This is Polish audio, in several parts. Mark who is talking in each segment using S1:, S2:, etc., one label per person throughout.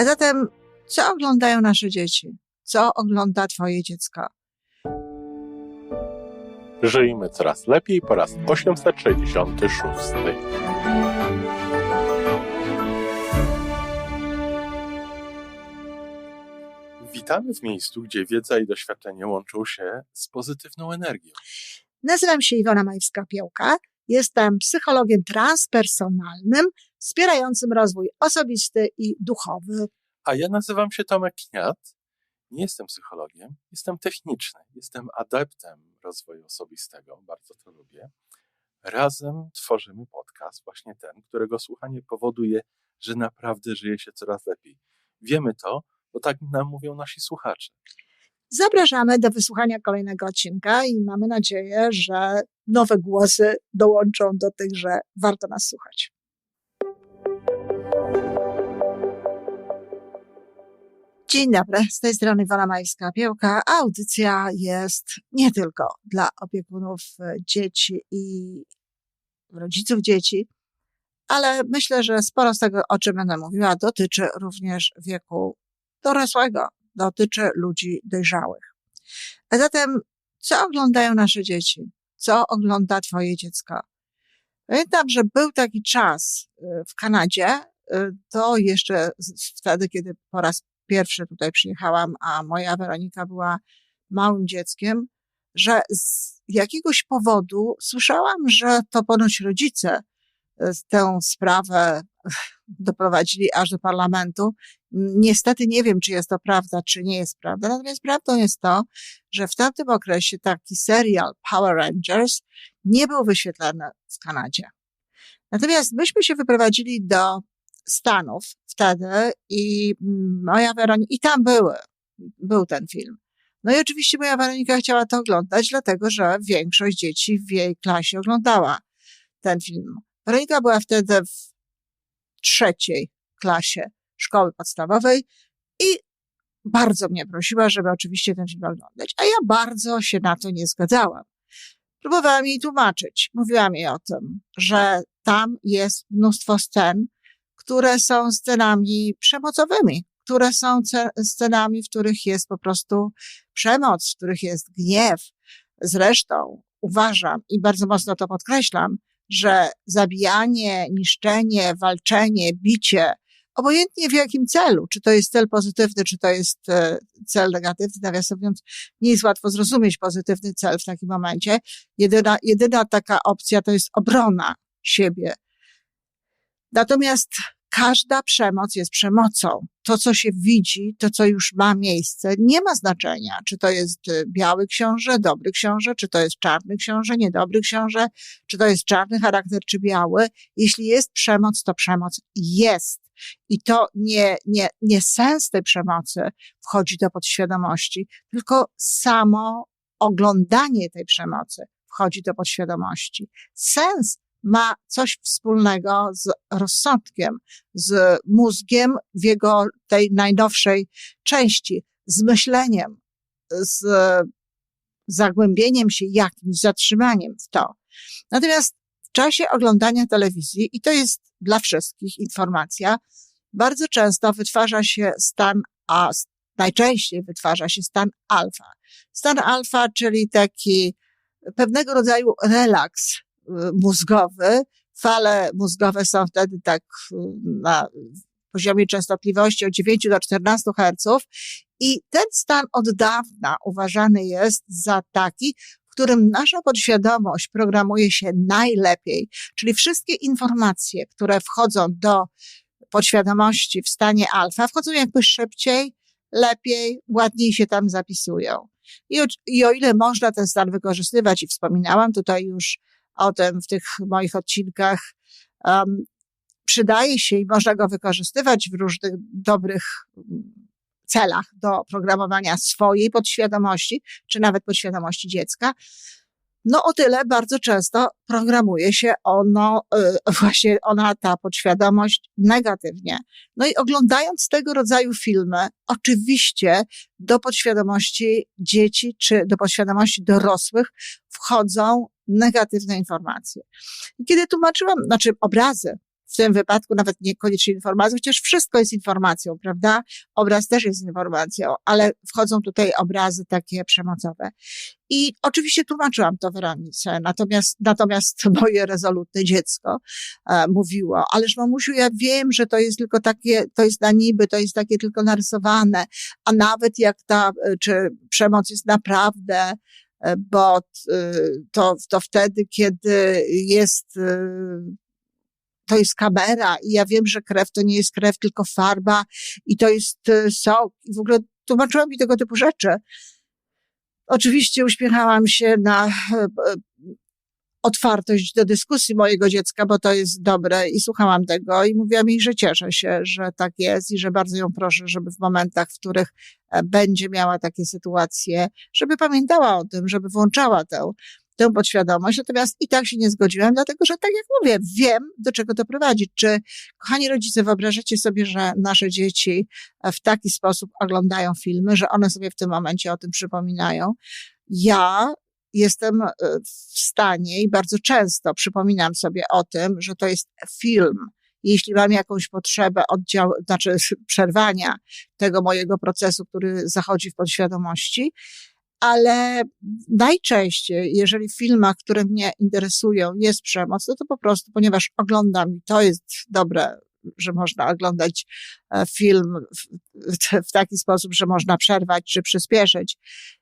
S1: A zatem, co oglądają nasze dzieci? Co ogląda Twoje dziecko?
S2: Żyjmy coraz lepiej po raz 866. Witamy w miejscu, gdzie wiedza i doświadczenie łączą się z pozytywną energią.
S1: Nazywam się Iwona Majwska-Piołka. Jestem psychologiem transpersonalnym, wspierającym rozwój osobisty i duchowy.
S2: A ja nazywam się Tomek Kniat. Nie jestem psychologiem, jestem techniczny, jestem adeptem rozwoju osobistego, bardzo to lubię. Razem tworzymy podcast, właśnie ten, którego słuchanie powoduje, że naprawdę żyje się coraz lepiej. Wiemy to, bo tak nam mówią nasi słuchacze.
S1: Zapraszamy do wysłuchania kolejnego odcinka i mamy nadzieję, że nowe głosy dołączą do tych, że warto nas słuchać. Dzień dobry, z tej strony Iwona Majska-Piełka. Audycja jest nie tylko dla opiekunów e, dzieci i rodziców dzieci, ale myślę, że sporo z tego, o czym będę mówiła, dotyczy również wieku dorosłego, dotyczy ludzi dojrzałych. A zatem, co oglądają nasze dzieci? Co ogląda Twoje dziecko? Pamiętam, że był taki czas e, w Kanadzie, e, to jeszcze wtedy, kiedy po raz pierwszy tutaj przyjechałam, a moja Weronika była małym dzieckiem, że z jakiegoś powodu słyszałam, że to ponoć rodzice e, tę sprawę doprowadzili aż do parlamentu. Niestety nie wiem, czy jest to prawda, czy nie jest prawda. Natomiast prawdą jest to, że w tamtym okresie taki serial Power Rangers nie był wyświetlany w Kanadzie. Natomiast myśmy się wyprowadzili do Stanów wtedy i moja Weronika, i tam były, był ten film. No i oczywiście moja Weronika chciała to oglądać, dlatego że większość dzieci w jej klasie oglądała ten film. Weronika była wtedy w trzeciej klasie szkoły podstawowej i bardzo mnie prosiła, żeby oczywiście ten film oglądać, a ja bardzo się na to nie zgadzałam. Próbowałam jej tłumaczyć. Mówiłam jej o tym, że tam jest mnóstwo scen, które są scenami przemocowymi, które są scenami, w których jest po prostu przemoc, w których jest gniew. Zresztą uważam i bardzo mocno to podkreślam, że zabijanie, niszczenie, walczenie, bicie, obojętnie w jakim celu, czy to jest cel pozytywny, czy to jest e, cel negatywny, nawiasem mówiąc, nie jest łatwo zrozumieć pozytywny cel w takim momencie. Jedyna, jedyna taka opcja to jest obrona siebie. Natomiast każda przemoc jest przemocą. To, co się widzi, to, co już ma miejsce, nie ma znaczenia, czy to jest y, biały książę, dobry książę, czy to jest czarny książę, niedobry książę, czy to jest czarny charakter, czy biały. Jeśli jest przemoc, to przemoc jest. I to nie, nie, nie sens tej przemocy wchodzi do podświadomości, tylko samo oglądanie tej przemocy wchodzi do podświadomości. Sens ma coś wspólnego z rozsądkiem, z mózgiem w jego tej najnowszej części, z myśleniem, z zagłębieniem się jakimś, zatrzymaniem w to. Natomiast w czasie oglądania telewizji, i to jest dla wszystkich informacja, bardzo często wytwarza się stan, a najczęściej wytwarza się stan alfa. Stan alfa, czyli taki pewnego rodzaju relaks, mózgowy. Fale mózgowe są wtedy tak y, na poziomie częstotliwości od 9 do 14 Hz i ten stan od dawna uważany jest za taki, w którym nasza podświadomość programuje się najlepiej, czyli wszystkie informacje, które wchodzą do podświadomości w stanie alfa, wchodzą jakby szybciej, lepiej, ładniej się tam zapisują. I o, I o ile można ten stan wykorzystywać, i wspominałam tutaj już o tym w tych moich odcinkach, um, przydaje się i można go wykorzystywać w różnych dobrych mm, celach do programowania swojej podświadomości, czy nawet podświadomości dziecka. No o tyle bardzo często programuje się ono, y, właśnie ona, ta podświadomość negatywnie. No i oglądając tego rodzaju filmy, oczywiście do podświadomości dzieci, czy do podświadomości dorosłych wchodzą negatywne informacje. I kiedy tłumaczyłam, znaczy obrazy, w tym wypadku nawet niekoniecznie informacją, chociaż wszystko jest informacją, prawda? Obraz też jest informacją, ale wchodzą tutaj obrazy takie przemocowe. I oczywiście tłumaczyłam to Weronice, natomiast, natomiast moje rezolutne dziecko e, mówiło, ależ mamusiu, ja wiem, że to jest tylko takie, to jest na niby, to jest takie tylko narysowane, a nawet jak ta, e, czy przemoc jest naprawdę, e, bo e, to, to wtedy, kiedy jest to jest kamera i ja wiem, że krew to nie jest krew, tylko farba i to jest sok. I w ogóle tłumaczyłam mi tego typu rzeczy. Oczywiście uśmiechałam się na e, e, otwartość do dyskusji mojego dziecka, bo to jest dobre i słuchałam tego i mówiłam jej, że cieszę się, że tak jest i że bardzo ją proszę, żeby w momentach, w których e, będzie miała takie sytuacje, żeby pamiętała o tym, żeby włączała tę tę podświadomość, natomiast i tak się nie zgodziłam, dlatego że tak jak mówię, wiem, do czego to prowadzi. Czy, kochani rodzice, wyobrażacie sobie, że nasze dzieci w taki sposób oglądają filmy, że one sobie w tym momencie o tym przypominają? Ja jestem e, w stanie i bardzo często przypominam sobie o tym, że to jest film. Jeśli mam jakąś potrzebę oddział, znaczy przerwania tego mojego procesu, który zachodzi w podświadomości, ale najczęściej, jeżeli w filmach, które mnie interesują, jest przemoc, no to po prostu, ponieważ oglądam i to jest dobre, że można oglądać e, film w, w taki sposób, że można przerwać czy przyspieszyć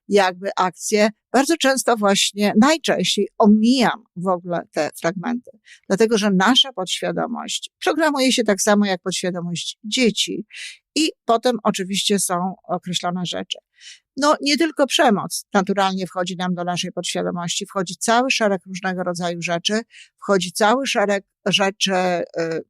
S1: jakby akcję, bardzo często właśnie, najczęściej omijam w ogóle te fragmenty. Dlatego, że nasza podświadomość programuje się tak samo jak podświadomość dzieci i potem oczywiście są określone rzeczy. No, nie tylko przemoc. Naturalnie wchodzi nam do naszej podświadomości, wchodzi cały szereg różnego rodzaju rzeczy, wchodzi cały szereg rzeczy y,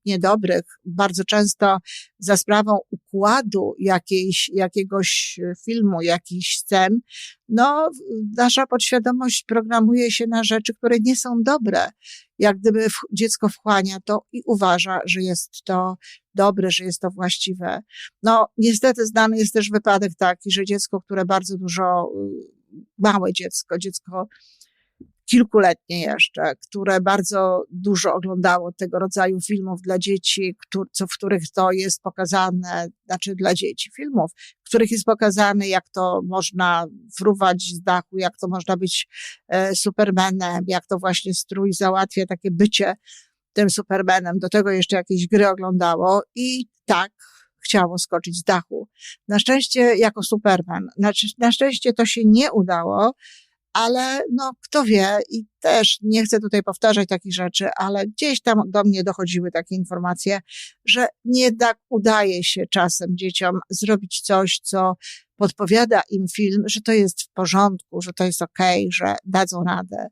S1: niedobrych, bardzo często za sprawą układu jakiejś, jakiegoś filmu, jakichś scen, no, nasza podświadomość programuje się na rzeczy, które nie są dobre. Jak gdyby dziecko wchłania to i uważa, że jest to dobre, że jest to właściwe. No, niestety znany jest też wypadek taki, że dziecko, które bardzo dużo, y, małe dziecko, dziecko kilkuletnie jeszcze, które bardzo dużo oglądało tego rodzaju filmów dla dzieci, co, w których to jest pokazane, znaczy dla dzieci filmów, w których jest pokazane, jak to można fruwać z dachu, jak to można być e, supermanem, jak to właśnie strój załatwia takie bycie tym supermanem. Do tego jeszcze jakieś gry oglądało i tak chciało skoczyć z dachu. Na szczęście jako superman. Na, na szczęście to się nie udało, ale no kto wie i też nie chcę tutaj powtarzać takich rzeczy, ale gdzieś tam do mnie dochodziły takie informacje, że nie tak udaje się czasem dzieciom zrobić coś, co podpowiada im film, że to jest w porządku, że to jest okej, okay, że dadzą radę.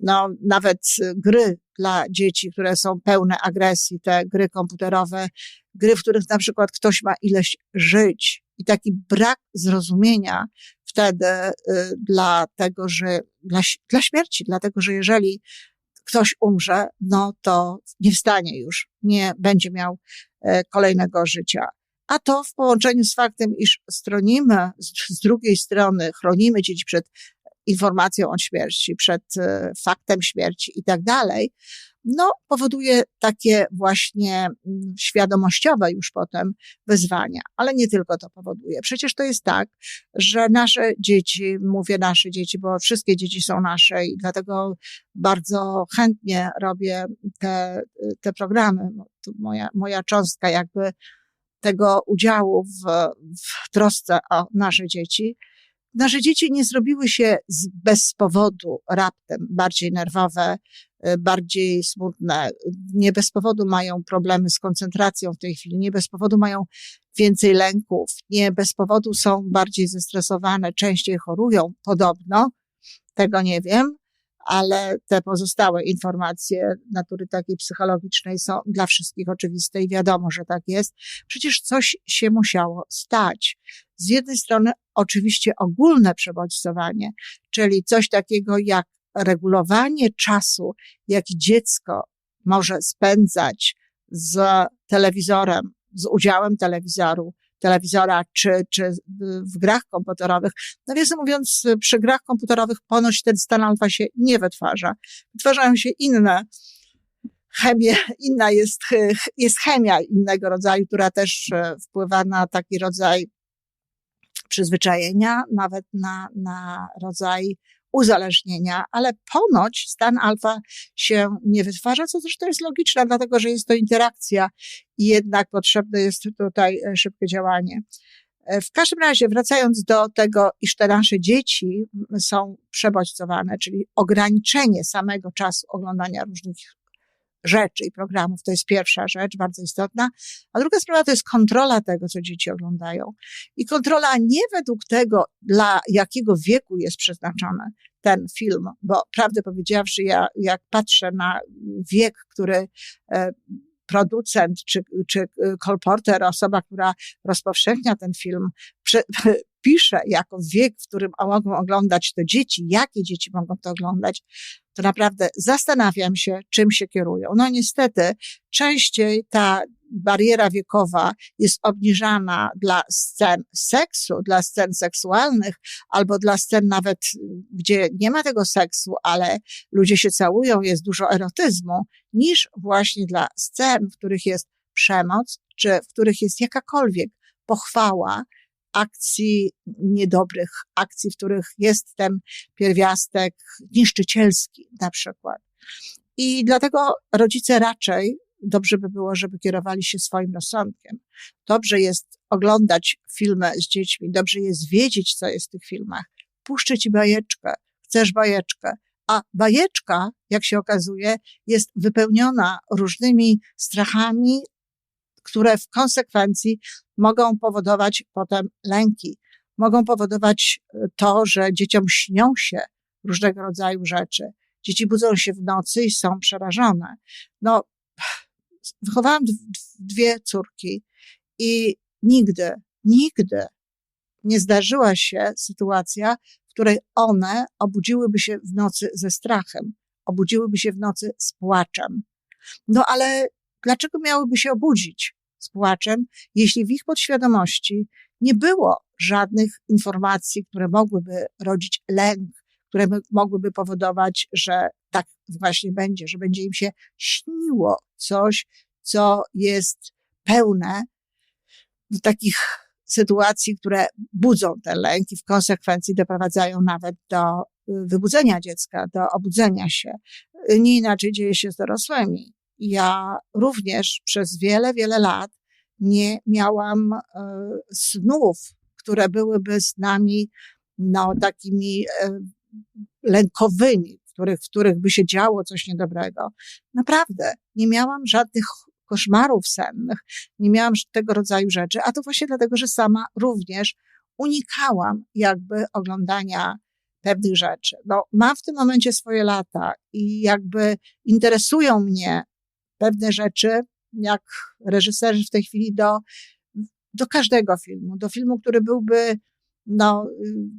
S1: No, nawet gry dla dzieci, które są pełne agresji, te gry komputerowe, gry, w których na przykład ktoś ma ileś żyć i taki brak zrozumienia wtedy y, dla tego, że dla, dla śmierci, dlatego, że jeżeli ktoś umrze, no to nie wstanie już, nie będzie miał e, kolejnego życia. A to w połączeniu z faktem, iż stronimy, z drugiej strony chronimy dzieci przed informacją o śmierci, przed e, faktem śmierci i tak dalej, no, powoduje takie właśnie mm, świadomościowe już potem wyzwania. Ale nie tylko to powoduje. Przecież to jest tak, że nasze dzieci, mówię nasze dzieci, bo wszystkie dzieci są nasze i dlatego bardzo chętnie robię te, te programy. Moja, moja cząstka jakby tego udziału w, w trosce o nasze dzieci Nasze dzieci nie zrobiły się z, bez powodu raptem bardziej nerwowe, y, bardziej smutne. Nie bez powodu mają problemy z koncentracją w tej chwili, nie bez powodu mają więcej lęków, nie bez powodu są bardziej zestresowane, częściej chorują, podobno. Tego nie wiem, ale te pozostałe informacje natury takiej psychologicznej są dla wszystkich oczywiste i wiadomo, że tak jest. Przecież coś się musiało stać. Z jednej strony oczywiście ogólne przebodźcowanie, czyli coś takiego jak regulowanie czasu, jaki dziecko może spędzać z telewizorem, z udziałem telewizoru, telewizora czy, czy w grach komputerowych. Nawiasem mówiąc, przy grach komputerowych ponoć ten stan alfa się nie wytwarza. Wytwarzają się inne chemię, inna jest, jest chemia innego rodzaju, która też e, wpływa na taki rodzaj przyzwyczajenia, nawet na, na rodzaj uzależnienia, ale ponoć stan alfa się nie wytwarza, co zresztą jest logiczne, dlatego że jest to interakcja i jednak potrzebne jest tutaj e, szybkie działanie. E, w każdym razie, wracając do tego, iż te nasze dzieci są przebodźcowane, czyli ograniczenie samego czasu oglądania różnych rzeczy i programów, to jest pierwsza rzecz, bardzo istotna. A druga sprawa to jest kontrola tego, co dzieci oglądają. I kontrola nie według tego, dla jakiego wieku jest przeznaczony ten film, bo prawdę powiedziawszy, ja jak patrzę na wiek, który e, producent czy, czy kolporter, osoba, która rozpowszechnia ten film, prze, pisze jako wiek, w którym mogą oglądać to dzieci, jakie dzieci mogą to oglądać, to naprawdę zastanawiam się, czym się kierują. No niestety, częściej ta bariera wiekowa jest obniżana dla scen seksu, dla scen seksualnych, albo dla scen nawet, gdzie nie ma tego seksu, ale ludzie się całują, jest dużo erotyzmu, niż właśnie dla scen, w których jest przemoc, czy w których jest jakakolwiek pochwała akcji niedobrych, akcji, w których jest ten pierwiastek niszczycielski na przykład. I dlatego rodzice raczej dobrze by było, żeby kierowali się swoim rozsądkiem. Dobrze jest oglądać filmy z dziećmi, dobrze jest wiedzieć, co jest w tych filmach. Puszczę ci bajeczkę, chcesz bajeczkę, a bajeczka, jak się okazuje, jest wypełniona różnymi strachami, które w konsekwencji mogą powodować potem lęki, mogą powodować e, to, że dzieciom śnią się różnego rodzaju rzeczy. Dzieci budzą się w nocy i są przerażone. No, wychowałam dwie córki i nigdy, nigdy nie zdarzyła się sytuacja, w której one obudziłyby się w nocy ze strachem, obudziłyby się w nocy z płaczem. No ale dlaczego miałyby się obudzić płaczem, jeśli w ich podświadomości nie było żadnych informacji, które mogłyby rodzić lęk, które mogłyby powodować, że tak właśnie będzie, że będzie im się śniło coś, co jest pełne takich sytuacji, które budzą ten lęk i w konsekwencji doprowadzają nawet do y, wybudzenia dziecka, do obudzenia się. Nie inaczej dzieje się z dorosłymi. Ja również przez wiele, wiele lat nie miałam e, snów, które byłyby z nami no, takimi e, lękowymi, w których, w których by się działo coś niedobrego. Naprawdę, nie miałam żadnych koszmarów sennych, nie miałam tego rodzaju rzeczy, a to właśnie dlatego, że sama również unikałam jakby oglądania pewnych rzeczy. No, mam w tym momencie swoje lata i jakby interesują mnie pewne rzeczy, jak reżyserzy w tej chwili do, do każdego filmu, do filmu, który byłby no,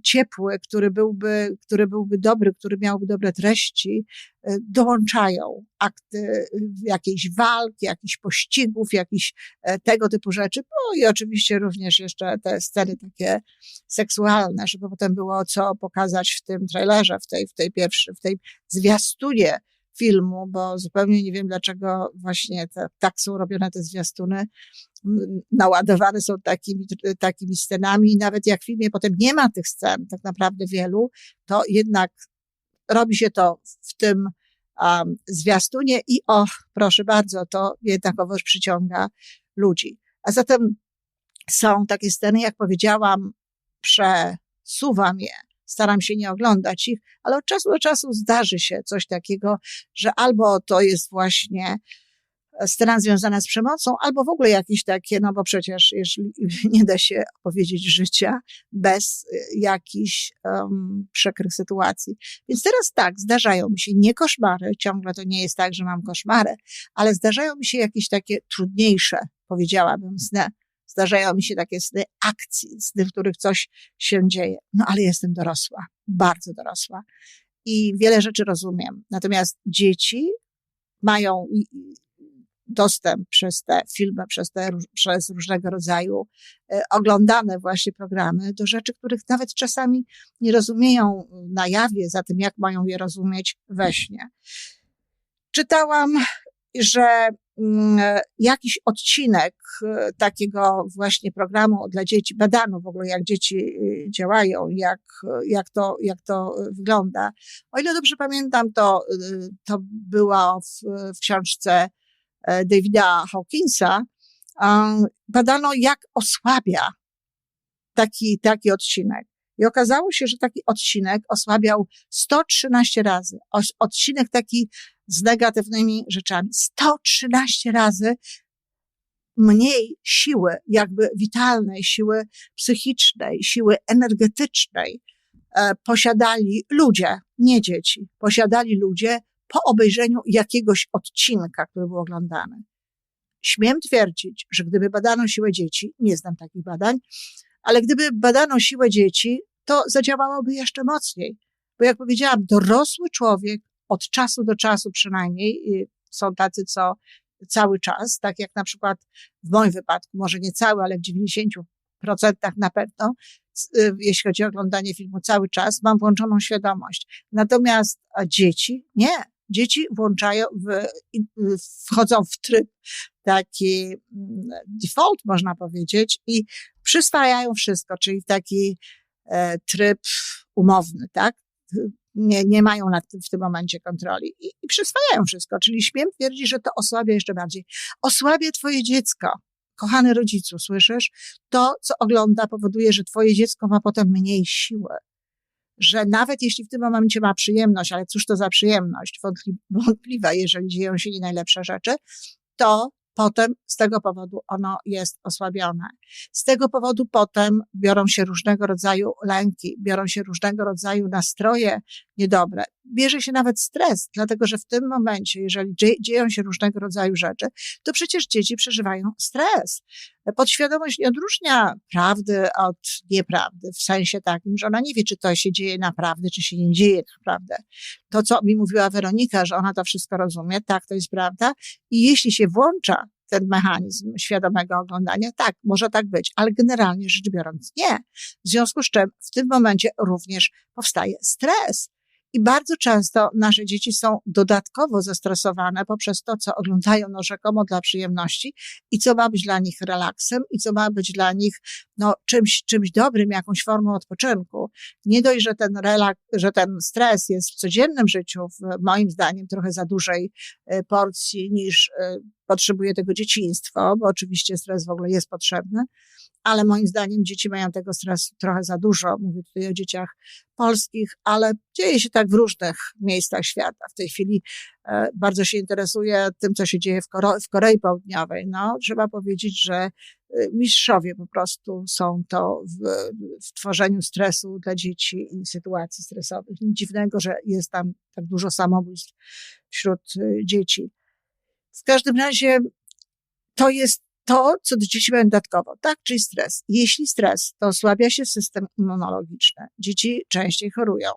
S1: ciepły, który byłby, który byłby dobry, który miałby dobre treści, y, dołączają akty jakiejś walki, jakichś pościgów, jakichś e, tego typu rzeczy. No i oczywiście również jeszcze te sceny takie seksualne, żeby potem było co pokazać w tym trailerze, w tej, w tej pierwszej, w tej zwiastunie filmu, bo zupełnie nie wiem, dlaczego właśnie te, tak są robione te zwiastuny, naładowane są takimi, takimi scenami. I nawet jak w filmie potem nie ma tych scen, tak naprawdę wielu, to jednak robi się to w tym um, zwiastunie i o, proszę bardzo, to jednakowoż przyciąga ludzi. A zatem są takie sceny, jak powiedziałam, przesuwam je staram się nie oglądać ich, ale od czasu do czasu zdarzy się coś takiego, że albo to jest właśnie scena związana z przemocą, albo w ogóle jakieś takie, no bo przecież jeżeli nie da się opowiedzieć życia bez y, jakichś um, przykrych sytuacji. Więc teraz tak, zdarzają mi się nie koszmary, ciągle to nie jest tak, że mam koszmary, ale zdarzają mi się jakieś takie trudniejsze, powiedziałabym, sny, Zdarzają mi się takie sny akcji, sny, w których coś się dzieje. No ale jestem dorosła, bardzo dorosła i wiele rzeczy rozumiem. Natomiast dzieci mają dostęp przez te filmy, przez te przez różnego rodzaju e, oglądane właśnie programy do rzeczy, których nawet czasami nie rozumieją na jawie, za tym jak mają je rozumieć we śnie. Czytałam że jakiś odcinek e, takiego właśnie programu dla dzieci, badano w ogóle, jak dzieci e, działają, jak, jak, to, jak to wygląda. O ile dobrze pamiętam, to, to było w, w książce Davida Hawkinsa. Badano, jak osłabia taki, taki odcinek. I okazało się, że taki odcinek osłabiał 113 razy. Odcinek taki z negatywnymi rzeczami. 113 razy mniej siły, jakby witalnej, siły psychicznej, siły energetycznej e, posiadali ludzie, nie dzieci. Posiadali ludzie po obejrzeniu jakiegoś odcinka, który był oglądany. Śmiem twierdzić, że gdyby badano siłę dzieci, nie znam takich badań, ale gdyby badano siłę dzieci, to zadziałałoby jeszcze mocniej. Bo jak powiedziałam, dorosły człowiek od czasu do czasu przynajmniej, są tacy, co cały czas, tak jak na przykład w moim wypadku, może nie cały, ale w 90% na pewno, y, jeśli chodzi o oglądanie filmu cały czas, mam włączoną świadomość. Natomiast dzieci, nie. Dzieci włączają, w, wchodzą w tryb taki mm, default, można powiedzieć, i przyswajają wszystko, czyli taki tryb umowny, tak? Nie, nie mają nad tym w tym momencie kontroli i, i przyswajają wszystko. Czyli śmiem twierdzić, że to osłabia jeszcze bardziej. Osłabia twoje dziecko. Kochany rodzicu, słyszysz? To, co ogląda, powoduje, że twoje dziecko ma potem mniej siły. Że nawet jeśli w tym momencie ma przyjemność, ale cóż to za przyjemność, wątpliwa, jeżeli dzieją się nie najlepsze rzeczy, to potem z tego powodu ono jest osłabione. Z tego powodu potem biorą się różnego rodzaju lęki, biorą się różnego rodzaju nastroje niedobre. Bierze się nawet stres, dlatego że w tym momencie, jeżeli dzieją się różnego rodzaju rzeczy, to przecież dzieci przeżywają stres. Podświadomość nie odróżnia prawdy od nieprawdy, w sensie takim, że ona nie wie, czy to się dzieje naprawdę, czy się nie dzieje naprawdę. To, co mi mówiła Weronika, że ona to wszystko rozumie, tak, to jest prawda. I jeśli się włącza ten mechanizm świadomego oglądania, tak, może tak być, ale generalnie rzecz biorąc nie. W związku z czym w tym momencie również powstaje stres. I bardzo często nasze dzieci są dodatkowo zestresowane poprzez to, co oglądają no rzekomo dla przyjemności i co ma być dla nich relaksem i co ma być dla nich no, czymś, czymś dobrym, jakąś formą odpoczynku. Nie dość, że ten relaks, że ten stres jest w codziennym życiu, w, moim zdaniem, trochę za dużej e, porcji niż e, potrzebuje tego dzieciństwo, bo oczywiście stres w ogóle jest potrzebny, ale moim zdaniem dzieci mają tego stresu trochę za dużo. Mówię tutaj o dzieciach polskich, ale dzieje się tak w różnych miejscach świata. W tej chwili e, bardzo się interesuję tym, co się dzieje w, Kore w Korei Południowej. No, trzeba powiedzieć, że e, mistrzowie po prostu są to w, w tworzeniu stresu dla dzieci i sytuacji stresowych. Nic dziwnego, że jest tam tak dużo samobójstw wśród e, dzieci. W każdym razie to jest to, co do dzieci mają dodatkowo, tak? Czyli stres. Jeśli stres, to osłabia się system immunologiczny. Dzieci częściej chorują.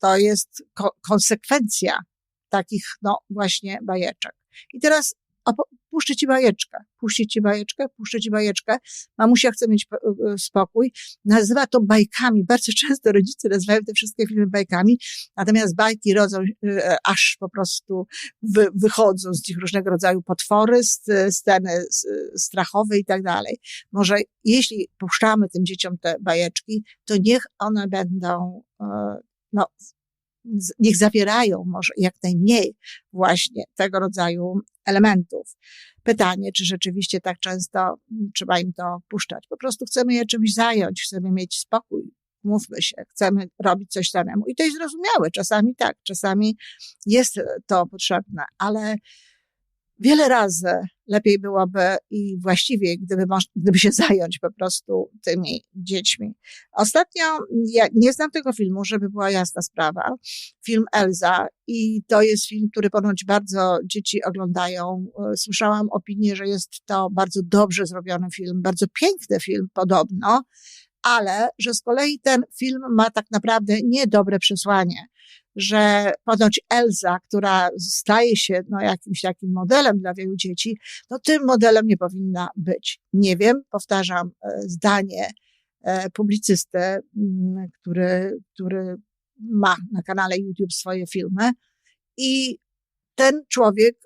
S1: To jest ko konsekwencja takich, no, właśnie bajeczek. I teraz puszczę ci bajeczkę, puszczę ci bajeczkę, puszczę ci bajeczkę. Mamusia chce mieć e, e, spokój. Nazywa to bajkami. Bardzo często rodzice nazywają te wszystkie filmy bajkami, natomiast bajki rodzą e, aż po prostu wy, wychodzą z nich różnego rodzaju potwory, sceny strachowe i tak dalej. Może jeśli puszczamy tym dzieciom te bajeczki, to niech one będą no, niech zawierają może jak najmniej właśnie tego rodzaju elementów. Pytanie, czy rzeczywiście tak często trzeba im to puszczać. Po prostu chcemy je czymś zająć, chcemy mieć spokój, mówmy się, chcemy robić coś samemu. I to jest zrozumiałe. Czasami tak, czasami jest to potrzebne, ale wiele razy lepiej byłoby i właściwie, gdyby, gdyby się zająć po prostu tymi dziećmi. Ostatnio, ja nie znam tego filmu, żeby była jasna sprawa, film Elza i to jest film, który ponoć bardzo dzieci oglądają. Słyszałam opinię, że jest to bardzo dobrze zrobiony film, bardzo piękny film podobno, ale że z kolei ten film ma tak naprawdę niedobre przesłanie że ponoć Elza, która staje się no, jakimś takim modelem dla wielu dzieci, no tym modelem nie powinna być. Nie wiem, powtarzam e, zdanie e, publicysty, mm, który, który ma na kanale YouTube swoje filmy i ten człowiek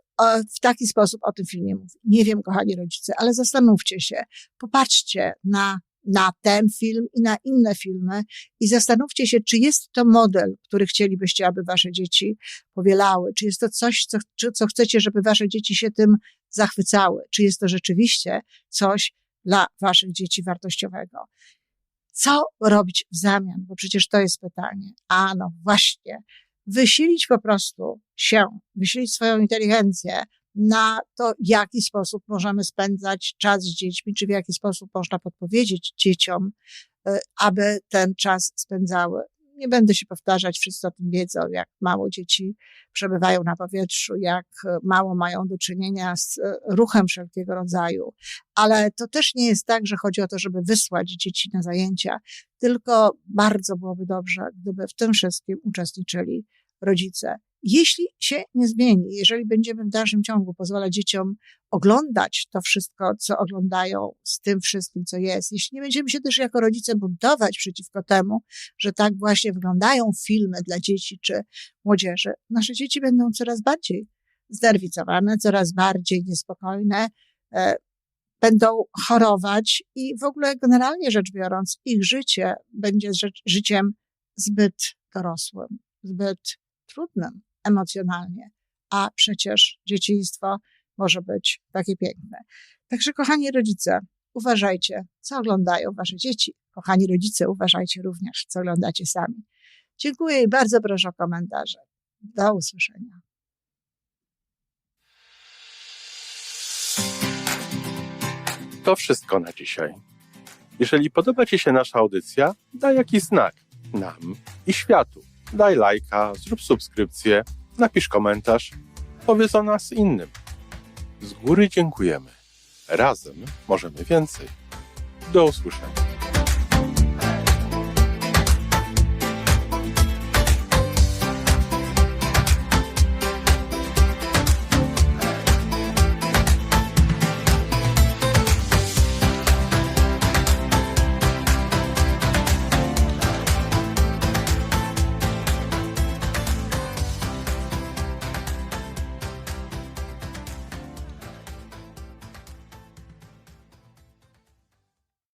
S1: w taki sposób o tym filmie mówi. Nie wiem, kochani rodzice, ale zastanówcie się, popatrzcie na, na ten film i na inne filmy i zastanówcie się, czy jest to model, który chcielibyście, aby wasze dzieci powielały, czy jest to coś, co, co chcecie, żeby wasze dzieci się tym zachwycały, czy jest to rzeczywiście coś dla waszych dzieci wartościowego. Co robić w zamian? Bo przecież to jest pytanie. A no właśnie, wysilić po prostu się, wysilić swoją inteligencję na to, w jaki sposób możemy spędzać czas z dziećmi, czy w jaki sposób można podpowiedzieć dzieciom, e, aby ten czas spędzały nie będę się powtarzać, wszyscy o tym wiedzą, jak mało dzieci przebywają na powietrzu, jak mało mają do czynienia z e, ruchem wszelkiego rodzaju. Ale to też nie jest tak, że chodzi o to, żeby wysłać dzieci na zajęcia, tylko bardzo byłoby dobrze, gdyby w tym wszystkim uczestniczyli rodzice jeśli się nie zmieni, jeżeli będziemy w dalszym ciągu pozwalać dzieciom oglądać to wszystko, co oglądają z tym wszystkim, co jest, jeśli nie będziemy się też jako rodzice buntować przeciwko temu, że tak właśnie wyglądają filmy dla dzieci czy młodzieży, nasze dzieci będą coraz bardziej znerwicowane, coraz bardziej niespokojne, e, będą chorować i w ogóle generalnie rzecz biorąc, ich życie będzie życiem zbyt dorosłym, zbyt trudnym emocjonalnie, a przecież dzieciństwo może być takie piękne. Także, kochani rodzice, uważajcie, co oglądają wasze dzieci. Kochani rodzice, uważajcie również, co oglądacie sami. Dziękuję i bardzo proszę o komentarze. Do usłyszenia.
S2: To wszystko na dzisiaj. Jeżeli podoba Ci się nasza audycja, daj jakiś znak nam i światu. Daj lajka, zrób subskrypcję napisz komentarz, powiedz o nas innym. Z góry dziękujemy. Razem możemy więcej. Do usłyszenia.